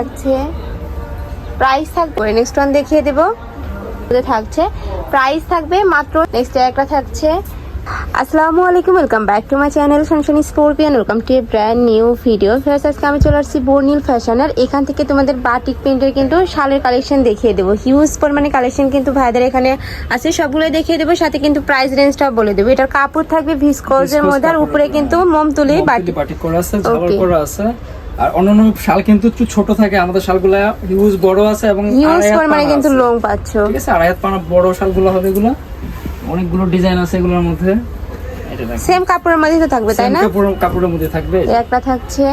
থাকছে। প্রাইস থাকবে। Next one দেখিয়ে দেবো। থাকছে। প্রাইস থাকবে মাত্র নেক্সট একটা থাকছে। আসসালামু আলাইকুম welcome back to my channel সানশানি scorpion welcome to a brand new video first আজকে আমি চলে আসছি বর্নিল ফ্যাশনের এখান থেকে তোমাদের বাটিক প্রিন্টের কিন্তু শালের কালেকশন দেখিয়ে দেবো। হিউজ পরিমাণে কালেকশন কিন্তু ভাইদের এখানে আছে। সবগুলো দেখিয়ে দেবো। সাথে কিন্তু প্রাইস রেঞ্জটাও বলে দেবো। এটার কাপড় থাকবে ভিসকোজের মধ্যে। আর উপরে কিন্তু মোম তুলি বাটি বাটিক করা আছে করা আছে। আর অন্যান্য শাল কিন্তু একটু ছোট থাকে। আমাদের শালগুলো হিউজ বড় আছে এবং হিউজ পানা কিন্তু আছে। লোং পাচ্ছ। ঠিক আছে? আড়াই হাত পানা বড় শালগুলো হবে এগুলো। অনেকগুলো ডিজাইন আছে এগুলোর মধ্যে। সেম কাপড়ের মধ্যে তো থাকবে তাই না? কাপড় কাপড়ের মধ্যে থাকবে। একটা থাকছে।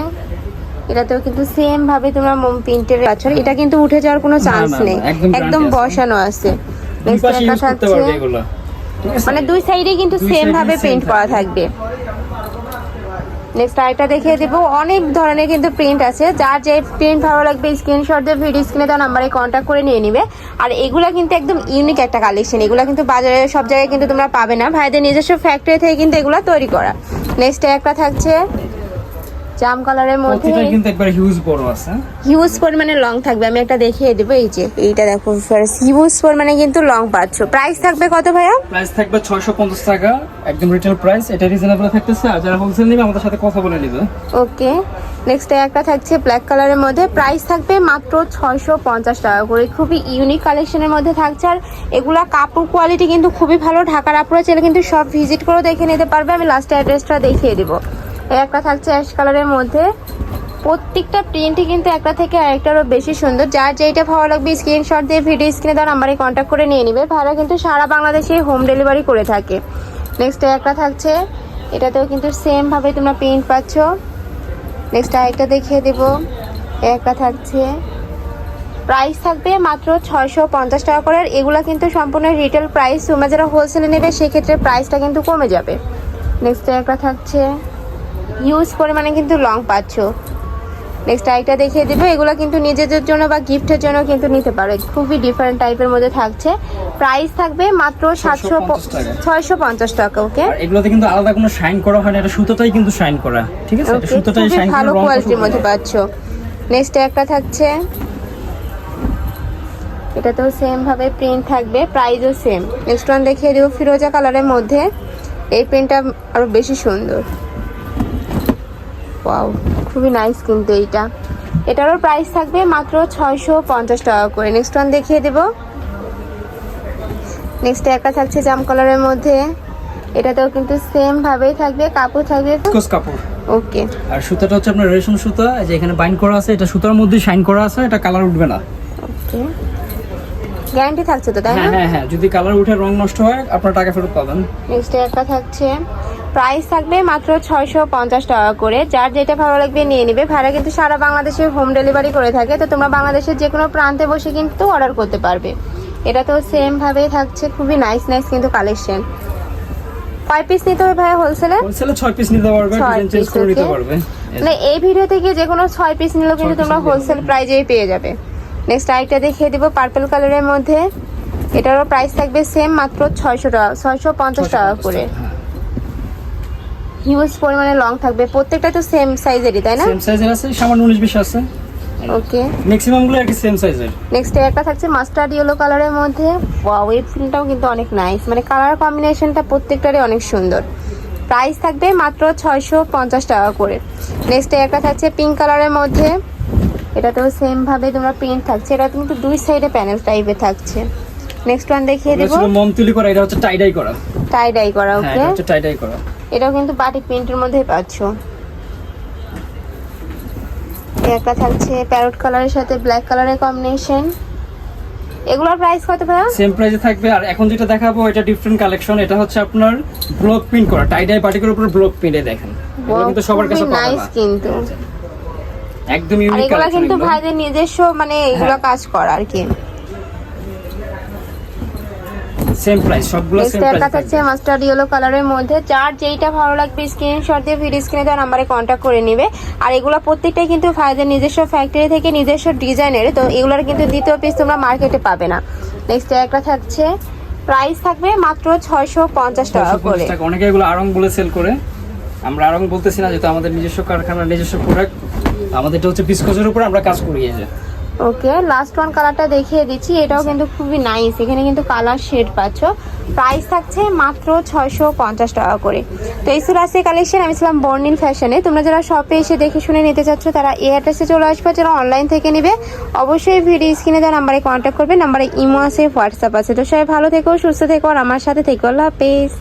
এটাতেও কিন্তু সেম ভাবে তোমরা মোম প্রিন্টের পাচ্ছ। এটা কিন্তু উঠে যাওয়ার কোনো চান্স নেই। একদম আছে। বসানো আছে। পাশে একটা ইউজ করতে থাকছে। পারবে এগুলো। মানে দুই সাইডে কিন্তু সেম ভাবে প্রিন্ট করা থাকবে। নেক্সট আরেকটা দেখিয়ে দেবো। অনেক ধরনের কিন্তু প্রিন্ট আছে। যার যে প্রিন্ট ভালো লাগবে স্ক্রিনশট দিয়ে ভিডিও স্ক্রিনে দেওয়া নাম্বারে কন্ট্যাক্ট করে নিয়ে নিবে। আর এগুলা কিন্তু একদম ইউনিক একটা কালেকশন এগুলো কিন্তু বাজারে সব জায়গায় কিন্তু তোমরা পাবে না। ভাইদের নিজস্ব ফ্যাক্টরি থেকে কিন্তু এগুলো তৈরি করা। নেক্সট একটা থাকছে জাম কালারের মধ্যে কিন্তু একবার হিউজ বড় আছে। হিউজ পরিমাণে লং থাকবে আমি একটা দেখিয়ে দেবো এই যে এইটা দেখো হিউজ পরিমাণে কিন্তু লং পাচ্ছ। প্রাইস থাকবে কত ভাইয়া? প্রাইস থাকবে 650 টাকা একদম রিটেল প্রাইস এটা রিজনেবল থাকতেছে আর যারা হোলসেল নেবে আমাদের সাথে কথা বলে নেবে। ওকে নেক্সট একটা থাকছে ব্ল্যাক কালারের মধ্যে প্রাইস থাকবে মাত্র ছয়শো পঞ্চাশ টাকা করে খুবই ইউনিক কালেকশনের মধ্যে থাকছে আর এগুলা কাপড় কোয়ালিটি কিন্তু খুবই ভালো ঢাকার আপুরা চাইলে কিন্তু সব ভিজিট করেও দেখে নিতে পারবে আমি লাস্ট অ্যাড্রেসটা দেখিয়ে দিব। একটা থাকছে অ্যাশ কালারের মধ্যে। প্রত্যেকটা প্রিন্টই কিন্তু একটা থেকে আরেকটারও বেশি সুন্দর। যার যেটা ভালো লাগবে স্ক্রিনশট দিয়ে ভিডিও স্ক্রিনে দেওয়ার নাম্বারে কন্ট্যাক্ট করে নিয়ে নেবে। ভাড়া কিন্তু সারা বাংলাদেশে হোম ডেলিভারি করে থাকে। নেক্সট একটা থাকছে। এটাতেও কিন্তু সেম ভাবে তোমরা প্রিন্ট পাচ্ছ। নেক্সট আরেকটা দেখিয়ে দেব। একটা থাকছে। প্রাইস থাকবে মাত্র ছয়শো পঞ্চাশ টাকা করে। আর এগুলা কিন্তু সম্পূর্ণ রিটেল প্রাইস তোমরা যারা হোলসেলে নেবে, সেক্ষেত্রে প্রাইসটা কিন্তু কমে যাবে। নেক্সট একটা থাকছে। হিউজ পরিমাণে কিন্তু লং পাচ্ছ। নেক্সট আরেকটা দেখিয়ে দেবো এগুলো কিন্তু নিজেদের জন্য বা গিফটের জন্য কিন্তু নিতে পারো। খুবই ডিফারেন্ট টাইপের মধ্যে থাকছে। প্রাইস থাকবে মাত্র সাতশো ছয়শো পঞ্চাশ টাকা। ওকে এগুলোতে কিন্তু আলাদা কোনো শাইন করা হয় না এটা সুতোটাই কিন্তু শাইন করা। ঠিক আছে? সুতোটাই শাইন ভালো কোয়ালিটির মধ্যে পাচ্ছ। নেক্সট একটা থাকছে। এটাতেও সেম ভাবে প্রিন্ট থাকবে প্রাইসও সেম নেক্সট ওয়ান দেখিয়ে দেবো ফিরোজা কালারের মধ্যে। এই প্রিন্টটা আরও বেশি সুন্দর। ওয়াও খুবই নাইস কিন্তু এইটা। এটারও প্রাইস থাকবে মাত্র ছয়শো পঞ্চাশ টাকা করে। নেক্সট ওয়ান দেখিয়ে দেবো। নেক্সট একটা থাকছে জাম কালারের মধ্যে। এটাতেও কিন্তু সেম ভাবেই থাকবে কাপড় থাকবে কাপড়। ওকে আর সুতাটা হচ্ছে আপনার রেশম সুতা যে এখানে বাইন্ড করা আছে এটা সুতার মধ্যে শাইন করা আছে এটা কালার উঠবে না। ওকে গ্যারান্টি থাকছে তো তাই না? হ্যাঁ হ্যাঁ হ্যাঁ যদি কালার উঠে রং নষ্ট হয় আপনার টাকা ফেরত পাবেন। নেক্সট একটা থাকছে প্রাইস থাকবে মাত্র ছয়শো পঞ্চাশ টাকা করে। যার যেটা ভালো লাগবে নিয়ে নিবে। ভাড়া কিন্তু সারা বাংলাদেশে হোম ডেলিভারি করে থাকে। তো তোমরা বাংলাদেশের যে কোনো প্রান্তে বসে কিন্তু অর্ডার করতে পারবে। এটা তো সেম ভাবেই থাকছে। খুবই নাইস নাইস কিন্তু কালেকশন কয় পিস নিতে হবে ভাই হোলসেলে হোলসেলে ছয় পিস নিতে পারবে। ছয় ডিজাইন চেঞ্জ করে নিতে পারবে। মানে এই ভিডিও থেকে যে কোনো ছয় পিস নিলেও কিন্তু তোমরা হোলসেল প্রাইজেই পেয়ে যাবে। নেক্সট দেখিয়ে দেবো পার্পল কালারের মধ্যে। এটারও প্রাইস থাকবে সেম মাত্র ছয়শো টাকা ছয়শো পঞ্চাশ টাকা করে। হ্যাঁ। হিউজ পরিমাণে লং থাকবে। প্রত্যেকটা তো সেম সাইজেরই তাই না? সেম সাইজের আছে সামান্য উনিশ বিশ আছে। ওকে ম্যাক্সিমামগুলো কি সেম সাইজের নেক্সট একটা থাকছে মাস্টার্ড ইয়েলো কালারের মধ্যে। ওয়াও এই ফিলটাও কিন্তু অনেক নাইস মানে কালার কম্বিনেশনটা প্রত্যেকটারই অনেক সুন্দর। প্রাইস থাকবে মাত্র ছয়শো পঞ্চাশ টাকা করে। নেক্সট একটা থাকছে পিঙ্ক কালারের মধ্যে। এটাতেও সেম ভাবে তোমরা প্রিন্ট থাকছে। এটা কিন্তু দুই সাইডে প্যানেল টাইপের থাকছে। নেক্সট ওয়ান দেখিয়ে এটা দেবো। মমতুলি করা এটা হচ্ছে টাইডাই করা। টাই ডাই করা হ্যাঁ ওকে এটা হচ্ছে টাইডাই করা। এটাও কিন্তু বাটিক প্রিন্টের মধ্যেই পাচ্ছ। একটা থাকছে প্যারট কালারের সাথে ব্ল্যাক কালারের কম্বিনেশন। এগুলোর প্রাইস কত ভাইয়া? সেম প্রাইসে থাকবে আর এখন যেটা দেখাবো এটা ডিফারেন্ট কালেকশন এটা হচ্ছে আপনার ব্লক প্রিন্ট করা টাইডাই পার্টিকের উপর ব্লক প্রিন্টে দেখেন। এগুলো কিন্তু সবার কাছে পাবে নাইস কিন্তু। একদম ইউনিক এগুলা কালেকশন কিন্তু ভাইদের নিজস্ব মানে এগুলো হ্যাঁ। কাজ করা আর কি। সেম প্রাইস সবগুলো সেম প্রাইস মাস্টার্ড ইয়েলো কালারের মধ্যে। যার যেইটা ভালো লাগবে স্ক্রিনশট দিয়ে ভিডিও স্ক্রিনে নাম্বারে কন্ট্যাক্ট করে নেবে। আর এগুলো প্রত্যেকটাই কিন্তু ভাইদের নিজস্ব ফ্যাক্টরি থেকে নিজস্ব ডিজাইনের তো এগুলোর কিন্তু দ্বিতীয় পিস তোমরা মার্কেটে পাবে না। নেক্সট একটা থাকছে। প্রাইস থাকবে মাত্র ছয়শো পঞ্চাশ টাকা করে। অনেকে এগুলো আরং বলে সেল করে। আমরা আরং বলতেছি না যেহেতু আমাদের নিজস্ব কারখানা নিজস্ব প্রোডাক্ট আমাদের হচ্ছে উপর আমরা কাজ করি এই যে। ওকে লাস্ট ওয়ান কালারটা দেখিয়ে দিচ্ছি, এটাও কিন্তু খুবই নাইস এখানে কিন্তু কালার শেড পাচ্ছ। প্রাইস থাকছে মাত্র ছয়শো পঞ্চাশ টাকা করে। তো এই ছিল কালেকশন আমি ছিলাম বর্নিল ফ্যাশনে তোমরা যারা শপে এসে দেখে শুনে নিতে চাচ্ছ, তারা এই অ্যাড্রেসে চলে আসবে। যারা অনলাইন থেকে নেবে, অবশ্যই ভিডিও স্ক্রিনে দেওয়া নাম্বারে কন্ট্যাক্ট করবে। নাম্বারে ইমো আছে হোয়াটসঅ্যাপ আছে। তো সবাই ভালো থেকো, সুস্থ থেকো, আর আমার সাথে থেকো। আল্লাহ হাফেজ।